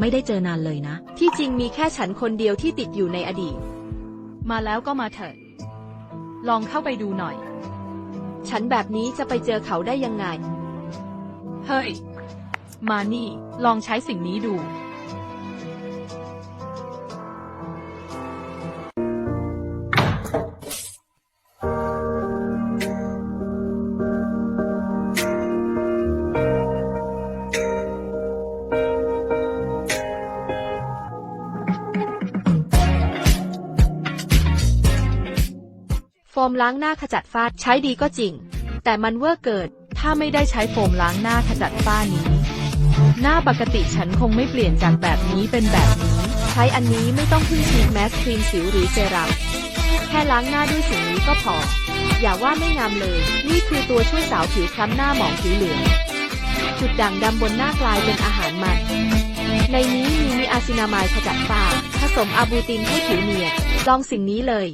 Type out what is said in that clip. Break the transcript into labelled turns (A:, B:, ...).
A: ไม่ได้เจอนานเลยนะ
B: ที่จริงมีแค่ฉันคนเดียวที่ติดอยู่ในอดีต
C: มาแล้วก็มาเถิดลองเข้าไปดูหน่อย
B: ฉันแบบนี้จะไปเจอเขาได้ยังไง
C: เฮ้ย มานี่ ลองใช้สิ่งนี้ดู
B: โฟมล้างหน้าขจัดฝ้าใช้ดีก็จริง แต่มันเวอร์เกิด
C: ถ้าไม่ได้ใช้โฟมล้างหน้าขจัดฝ้านี้ หน้าปกติฉันคงไม่เปลี่ยนจากแบบนี้เป็นแบบนี้
B: ใช้อันนี้ไม่ต้องพึ่งฉีดแมสครีมสิวหรือเซรั่มแค่ล้างหน้าด้วยสิ่งนี้ก็พอ อย่าว่าไม่งามเลย นี่คือตัวช่วยสาวผิวคล้ำหน้าหมองผิวเหลือง จุดด่างดำบนหน้ากลายเป็นอาหารมัน ในนี้มีมีอาซินามายขจัดฝ้าผสมอาบูตินให้ผิวเนียนลองสิ่งนี้เลย